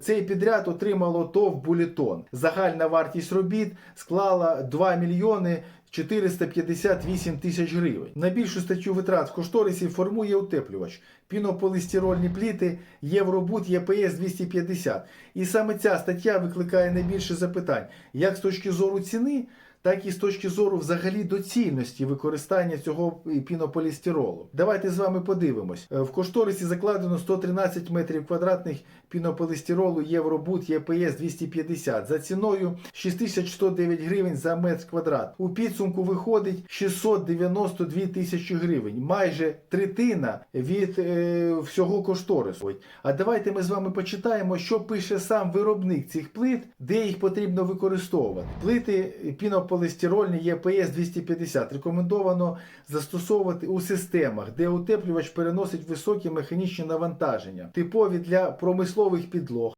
Цей підряд отримало ТОВ Булітон. Загальна вартість робіт склала 2 мільйони 458 тисяч гривень. Найбільшу статтю витрат в кошторисі формує утеплювач. Пінополістирольні пліти Євробут ЄПС 250. І саме ця стаття викликає найбільше запитань як з точки зору ціни, так і з точки зору взагалі доцільності використання цього пінополістиролу. Давайте з вами подивимось. Е, В кошторисі закладено 113 метрів квадратних пінополістиролу Євробут ЄПС 250 за ціною 6109 гривень за метр квадрат. У підсумку виходить 692 тисячі гривень, майже третина від е, всього кошторису. А давайте ми з вами почитаємо, що пише сам виробник цих плит, де їх потрібно використовувати. Плити пінополістирольні ЄПС 250 рекомендовано застосовувати у системах, де утеплювач переносить високі механічні навантаження, типові для промислових підлог.